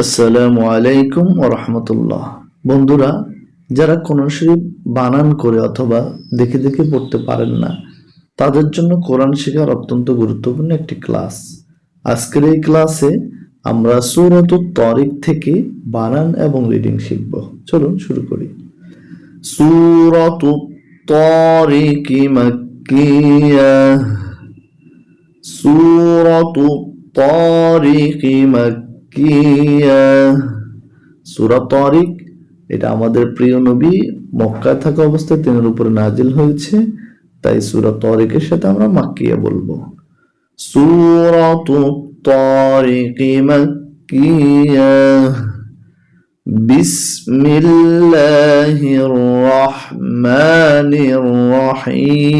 আসসালামু আলাইকুম রহমতুল্লাহ। বন্ধুরা, যারা কোরআন শরীফ বানান করে অথবা দেখে দেখে পড়তে পারেন না, তাদের জন্য কোরআন শেখার অত্যন্ত গুরুত্বপূর্ণ একটি ক্লাস। আজকের এই ক্লাসে আমরা সুরত তরিক থেকে বানান এবং রিডিং শিখব। চলুন শুরু করি। সুরত তরিক মাক্কিয়া। সুরত তরিক মাক্কিয়া। সূরা তরিক এটা আমাদের প্রিয় নবী মক্কায় থাকা অবস্থায় তিনের উপরে নাজিল হয়েছে, তাই সূরা তরিকের সাথে আমরা মাক্কিয়া বলব। সূরাত তরিক মাক্কিয়া। বিসমিল্লাহির রহমানির রহিম।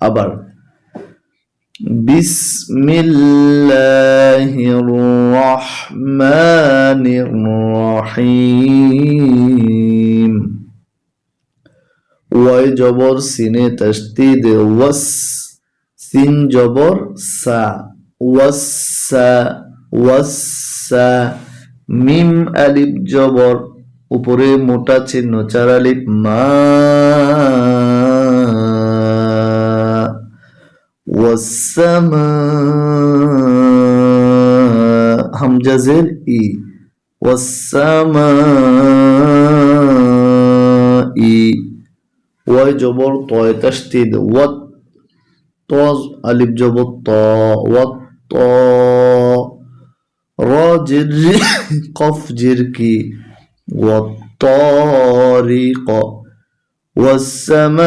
আবার بسم الله الرحمن الرحيم ওয়াই জবর সিনে তসদিদ ওয়াস সিন জবর সা ওয়াসা ওয়াসা মিম আলিফ জবর উপরে মোটা চিহ্ন চার আলিফ মা والسماء همجة زير إي والسماء وجبر طاء تشديد وات طاز ألف جبر طاء والطاء راجر قف جركي والطارق والسماء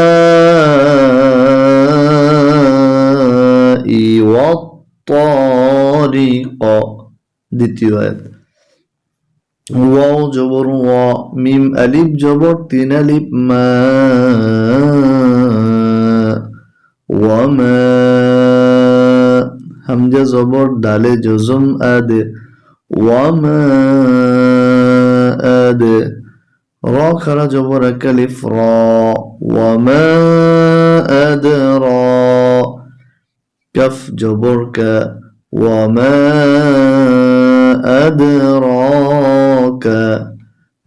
والطارق দ্বিতীয় আয়াত ওয়াও জবর ওয়া মিম আলিফ জবর তিন আলিফ মা ওয়ামা হামজা জবর দালে জজম আদে ওয়ামা আদে را خرج جبر كلف را وما أدرى كف جبر ك وما أدراك.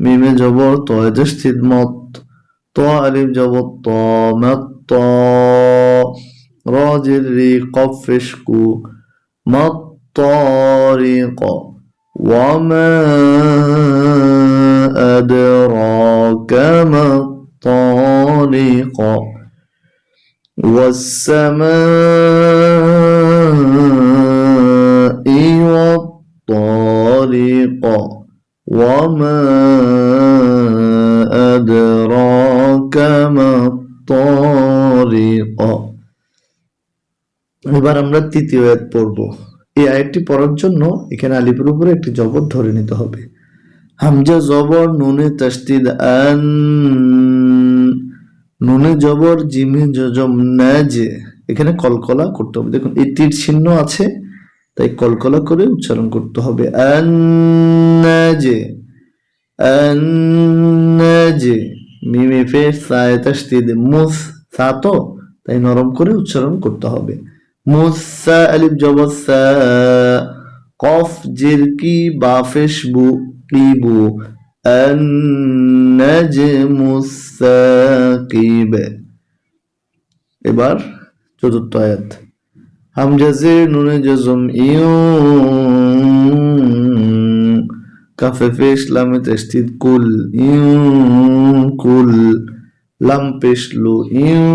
ميم جبر طا تشتد مط طا ألف جبر طا مط راجل ري قفشكو مطارق وما أدراك ما الطارق. والسماء والطارق وما أدراك ما الطارق এবার আমরা তৃতীয় আয়াত পড়ব এই আয়াতটি পড়ার জন্য এখানে আলিপুর উপরে একটি জবর ধরে নিতে হবে হামজা জবর নুনে তাসদিদ আন নুনে জবর, জিমে জজম নাজে এখানে কলকলা করতে হবে। দেখুন, এই তীর চিহ্ন আছে, তাই কলকলা করে উচ্চারণ করতে হবে। আন নাজে মিমে ফে মুস সা তো, তাই নরম করে উচ্চারণ করতে হবে। মুসা আলিফ জবর সা, কফ জিরকি বাফেশ বু কিবু النجم الثاقب এবার চতুর্থ আয়াত হামজাজের নুনে জজম ইউ কাফে ফেশ লামে তেস্তিদ কুল ইউ কুল লাম পেশলু ইউ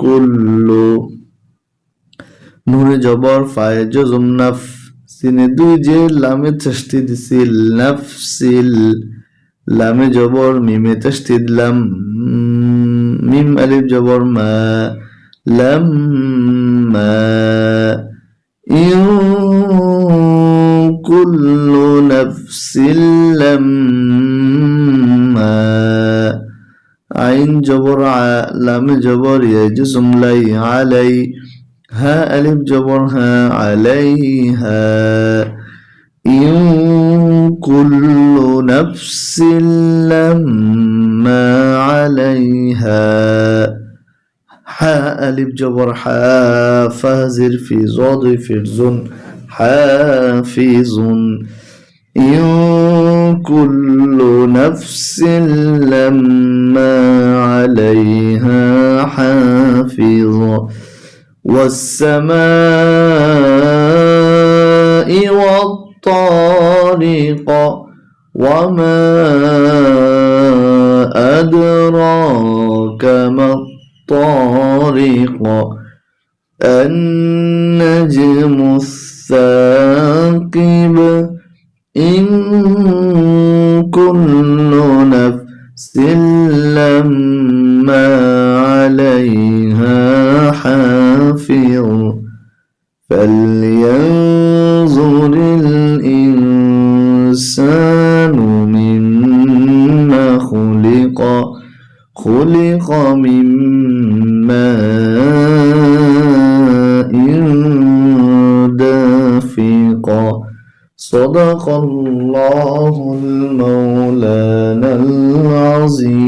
কুল্লু নুনে জবর ফায়ে জজম নাফ সিনে দুই যে লামে তস্তিদ সিল নাফসিল লামে জবর, মিমে তস্তিদ দিলাম মিম আলিফ জবর, মা লাম, মা কুল্লু নাফসিল লাম্মা আইন আ, লামে জবর ইয়াজুম লাই, আলাই ها ألف جبر ها عليها. إن كل نفس لما عليها. حاء ألف جبر حاء فازر في ضاد فرزن حافظ إن كل نفس لما عليها حافظ والسماء والطارق وما أدراك ما الطارق النجم الثاقب إن كل نفس لما عليها حافظ. فلينظر الإنسان مما خلق. خلق من ماء دافق. صدق الله المولانا العظيم.